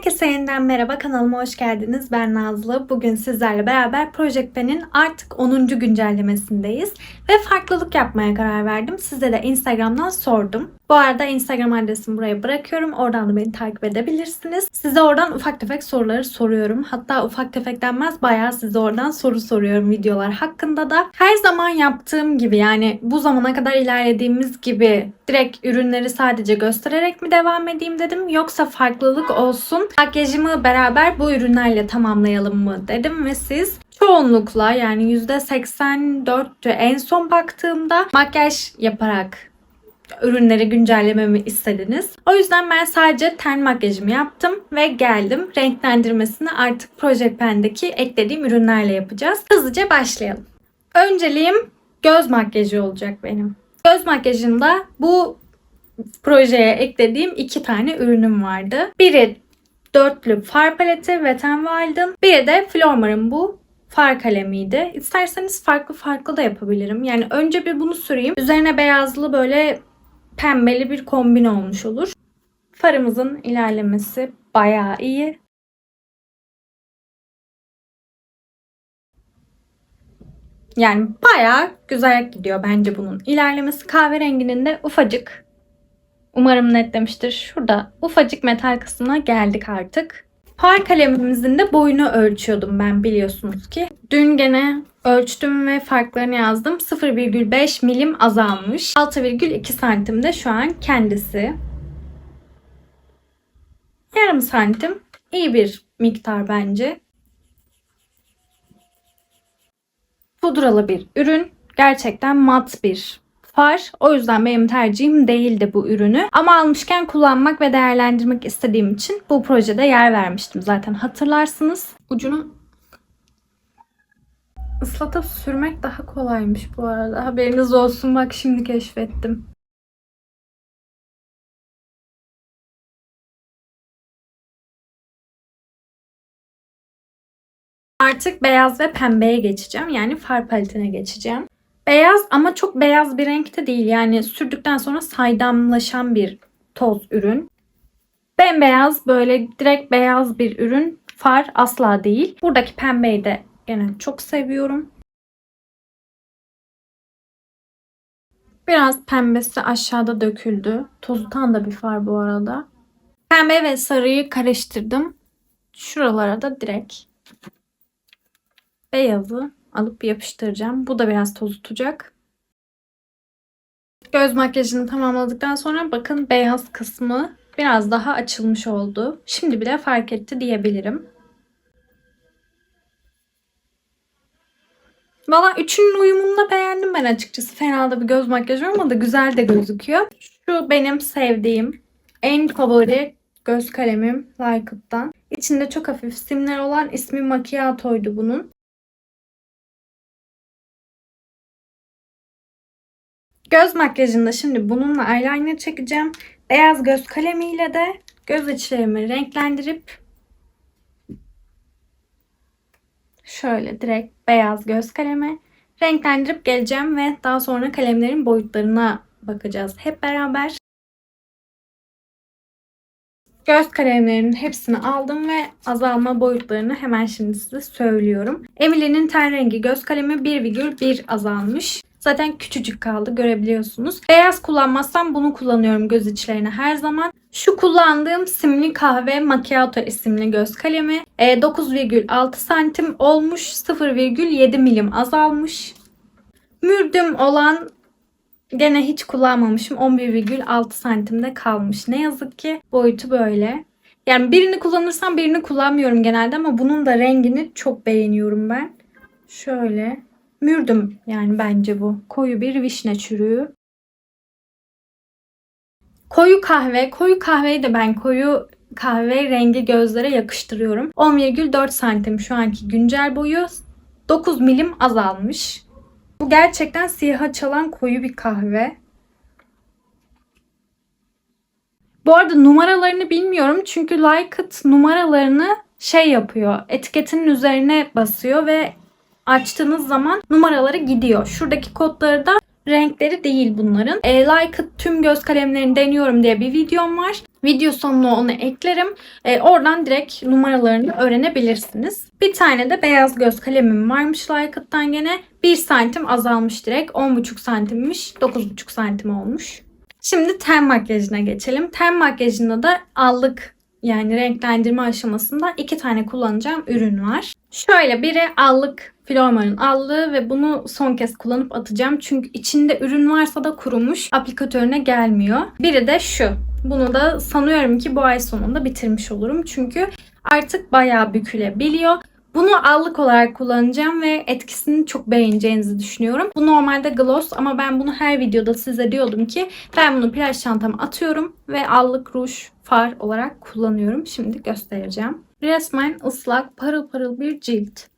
Herkese yeniden merhaba kanalıma hoş geldiniz. Ben Nazlı. Bugün sizlerle beraber Project Pen'in artık 10. güncellemesindeyiz. Ve farklılık yapmaya karar verdim. Size de Instagram'dan sordum. Bu arada Instagram adresimi buraya bırakıyorum. Oradan da beni takip edebilirsiniz. Size oradan ufak tefek soruları soruyorum. Hatta ufak tefek denmez bayağı size oradan soru soruyorum videolar hakkında da. Her zaman yaptığım gibi yani bu zamana kadar ilerlediğimiz gibi direkt ürünleri sadece göstererek mi devam edeyim dedim. Yoksa farklılık olsun. Makyajımı beraber bu ürünlerle tamamlayalım mı dedim ve siz çoğunlukla yani %84'tü en son baktığımda makyaj yaparak ürünleri güncellememi istediniz. O yüzden ben sadece ten makyajımı yaptım ve geldim. Renklendirmesini artık Project Pen'deki eklediğim ürünlerle yapacağız. Hızlıca başlayalım. Önceliğim göz makyajı olacak benim. Göz makyajında bu projeye eklediğim iki tane ürünüm vardı. Biri dörtlü far paleti Wet n Wild'ın. Biri de Flormar'ın bu far kalemiydi. İsterseniz farklı farklı da yapabilirim. Yani önce bir bunu süreyim. Üzerine beyazlı böyle pembeli bir kombin olmuş olur. Farımızın ilerlemesi bayağı iyi. Yani bayağı güzel gidiyor bence bunun. İlerlemesi kahverenginin de ufacık. Umarım netlemiştir. Şurada ufacık metal kısmına geldik artık. Far kalemimizin de boyunu ölçüyordum ben biliyorsunuz ki. Dün gene ölçtüm ve farklarını yazdım. 0,5 milim azalmış. 6,2 santim de şu an kendisi. Yarım santim iyi bir miktar bence. Pudralı bir ürün. Gerçekten mat bir far. O yüzden benim tercihim değildi bu ürünü. Ama almışken kullanmak ve değerlendirmek istediğim için bu projede yer vermiştim zaten hatırlarsınız. Ucunu ıslatıp sürmek daha kolaymış bu arada. Haberiniz olsun bak şimdi keşfettim. Artık beyaz ve pembeye geçeceğim. Yani far paletine geçeceğim. Beyaz ama çok beyaz bir renkte değil. Yani sürdükten sonra saydamlaşan bir toz ürün. Bembeyaz böyle direkt beyaz bir ürün. Far asla değil. Buradaki pembeyi de gene çok seviyorum. Biraz pembesi aşağıda döküldü. Tozutan da bir far bu arada. Pembe ve sarıyı karıştırdım. Şuralara da direkt beyazı alıp yapıştıracağım. Bu da biraz toz tutacak. Göz makyajını tamamladıktan sonra bakın beyaz kısmı biraz daha açılmış oldu. Şimdi bile fark etti diyebilirim. Valla üçünün uyumunu da beğendim ben açıkçası. Fena da bir göz makyajı ama da güzel de gözüküyor. Şu benim sevdiğim en favori göz kalemim Lycut'tan. İçinde çok hafif simler olan ismi Macchiato'ydu bunun. Göz makyajında şimdi bununla eyeliner çekeceğim. Beyaz göz kalemiyle de göz içlerimi renklendirip şöyle direkt beyaz göz kalemi renklendirip geleceğim ve daha sonra kalemlerin boyutlarına bakacağız hep beraber. Göz kalemlerinin hepsini aldım ve azalma boyutlarını hemen şimdi size söylüyorum. Emily'nin ten rengi göz kalemi 1,1 azalmış. Zaten küçücük kaldı görebiliyorsunuz. Beyaz kullanmazsam bunu kullanıyorum göz içlerine her zaman. Şu kullandığım simli kahve macchiato isimli göz kalemi 9,6 santim olmuş 0,7 milim azalmış. Mürdüm olan gene hiç kullanmamışım 11,6 santimde kalmış. Ne yazık ki boyutu böyle. Yani birini kullanırsam birini kullanmıyorum genelde ama bunun da rengini çok beğeniyorum ben. Şöyle mürdüm yani bence bu. Koyu bir vişne çürüğü. Koyu kahve. Koyu kahveyi de ben koyu kahve rengi gözlere yakıştırıyorum. 10,4 santim şu anki güncel boyu. 9 milim azalmış. Bu gerçekten siyaha çalan koyu bir kahve. Bu arada numaralarını bilmiyorum çünkü Lycut numaralarını şey yapıyor. Etiketinin üzerine basıyor ve açtığınız zaman numaraları gidiyor. Şuradaki kodları da renkleri değil bunların. E, Like tüm göz kalemlerini deniyorum diye bir videom var. Video sonuna onu eklerim. E, oradan direkt numaralarını öğrenebilirsiniz. Bir tane de beyaz göz kalemim varmış Like'tan gene. 1 santim azalmış direkt. 10,5 santimmiş. 9,5 santim olmuş. Şimdi ten makyajına geçelim. Ten makyajında da allık yani renklendirme aşamasında iki tane kullanacağım ürün var. Şöyle biri allık Flormar'ın allığı ve bunu son kez kullanıp atacağım. Çünkü içinde ürün varsa da kurumuş. Aplikatörüne gelmiyor. Biri de şu. Bunu da sanıyorum ki bu ay sonunda bitirmiş olurum. Çünkü artık bayağı bükülebiliyor. Bunu allık olarak kullanacağım ve etkisini çok beğeneceğinizi düşünüyorum. Bu normalde gloss ama ben bunu her videoda size diyordum ki ben bunu plaj çantama atıyorum ve allık ruj far olarak kullanıyorum. Şimdi göstereceğim. Resmen ıslak parıl parıl bir cilt.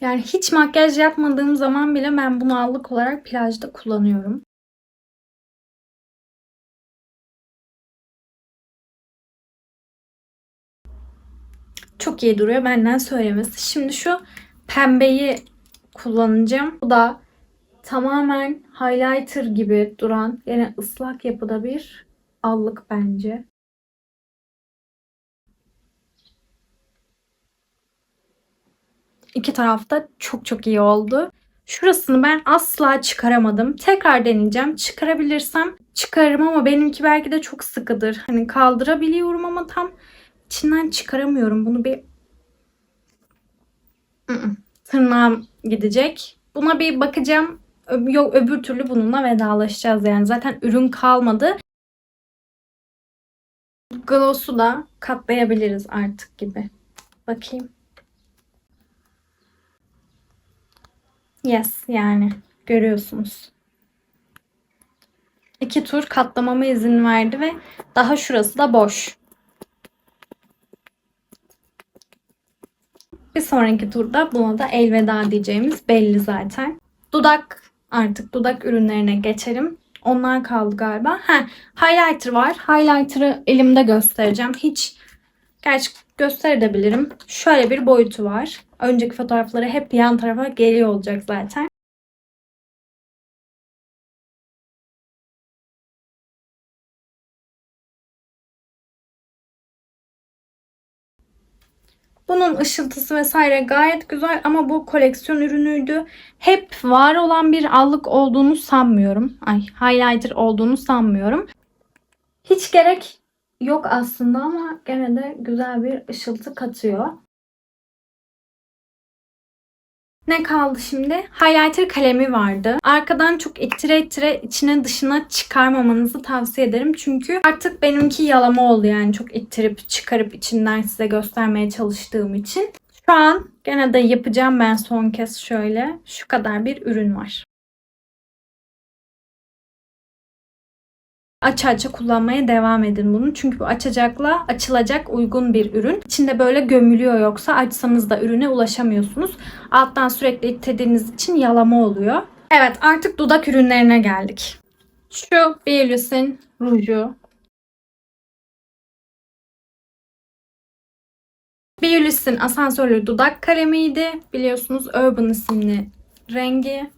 Yani hiç makyaj yapmadığım zaman bile ben bunu allık olarak plajda kullanıyorum. Çok iyi duruyor benden söylemesi. Şimdi şu pembeyi kullanacağım. Bu da tamamen highlighter gibi duran yine ıslak yapıda bir allık bence. İki tarafta çok çok iyi oldu. Şurasını ben asla çıkaramadım. Tekrar deneyeceğim. Çıkarabilirsem çıkarırım ama benimki belki de çok sıkıdır. Hani kaldırabiliyorum ama tam içinden çıkaramıyorum. Bunu bir tırnağım gidecek. Buna bir bakacağım. Yok öbür türlü bununla vedalaşacağız yani. Zaten ürün kalmadı. Gloss'u da katlayabiliriz artık gibi. Bakayım. Yes yani görüyorsunuz. İki tur katlamama izin verdi ve daha şurası da boş. Bir sonraki turda buna da elveda diyeceğimiz belli zaten. Dudak artık dudak ürünlerine geçelim. Onlar kaldı galiba. Ha, highlighter var. Highlighter'ı elimde göstereceğim. Hiç gerçi gösterebilirim. Şöyle bir boyutu var. Önceki fotoğrafları hep yan tarafa geliyor olacak zaten. Bunun ışıltısı vesaire gayet güzel ama bu koleksiyon ürünüydü. Hep var olan bir allık olduğunu sanmıyorum. Ay highlighter olduğunu sanmıyorum. Hiç gerek yok aslında ama gene de güzel bir ışıltı katıyor. Ne kaldı şimdi? Highlighter kalemi vardı. Arkadan çok ittire ittire içine dışına çıkarmamanızı tavsiye ederim. Çünkü artık benimki yalama oldu yani çok ittirip çıkarıp içinden size göstermeye çalıştığım için. Şu an gene de yapacağım ben son kez şöyle. Şu kadar bir ürün var. Aç aça kullanmaya devam edin bunu. Çünkü bu açacakla açılacak uygun bir ürün. İçinde böyle gömülüyor yoksa açsanız da ürüne ulaşamıyorsunuz. Alttan sürekli ittirdiğiniz için yalama oluyor. Evet artık dudak ürünlerine geldik. Şu Bielus'in ruju. Bielus'in asansörlü dudak kalemiydi. Biliyorsunuz Urban isimli rengi.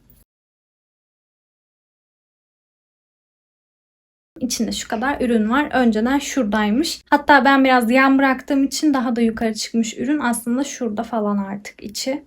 İçinde şu kadar ürün var. Önceden şuradaymış. Hatta ben biraz yan bıraktığım için daha da yukarı çıkmış ürün. Aslında şurada falan artık içi.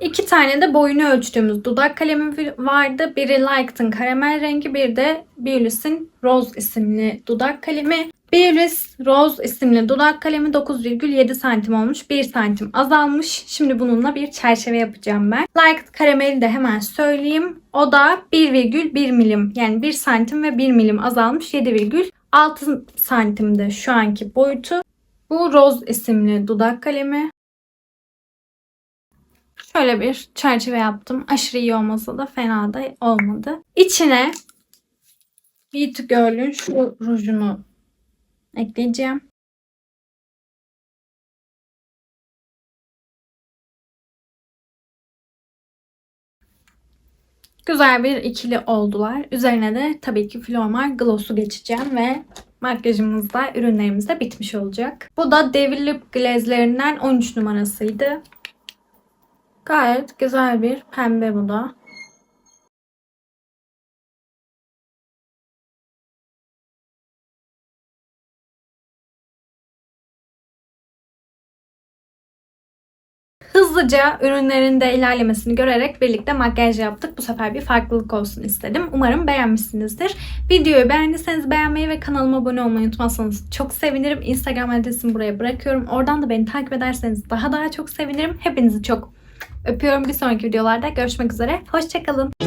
İki tane de boyunu ölçtüğümüz dudak kalemi vardı. Biri Liked'ın karamel rengi, bir de Beulis'in Rose isimli dudak kalemi. Beulis Rose isimli dudak kalemi 9,7 santim olmuş. 1 santim azalmış. Şimdi bununla bir çerçeve yapacağım ben. Liked karameli de hemen söyleyeyim. O da 1,1 milim yani 1 santim ve 1 milim azalmış. 7,6 santimde şu anki boyutu. Bu Rose isimli dudak kalemi. Şöyle bir çerçeve yaptım. Aşırı iyi olmasa da fena da olmadı. İçine Be to Girl'ün şu rujunu ekleyeceğim. Güzel bir ikili oldular. Üzerine de tabii ki Flormar Gloss'u geçeceğim ve makyajımız da ürünlerimiz de bitmiş olacak. Bu da Devil Lip Glaze'lerinden 13 numarasıydı. Gayet güzel bir pembe bu da. Hızlıca ürünlerin de ilerlemesini görerek birlikte makyaj yaptık. Bu sefer bir farklılık olsun istedim. Umarım beğenmişsinizdir. Videoyu beğendiyseniz beğenmeyi ve kanalıma abone olmayı unutmazsanız çok sevinirim. Instagram adresimi buraya bırakıyorum. Oradan da beni takip ederseniz daha daha çok sevinirim. Hepinizi çok öpüyorum. Bir sonraki videolarda görüşmek üzere. Hoşçakalın.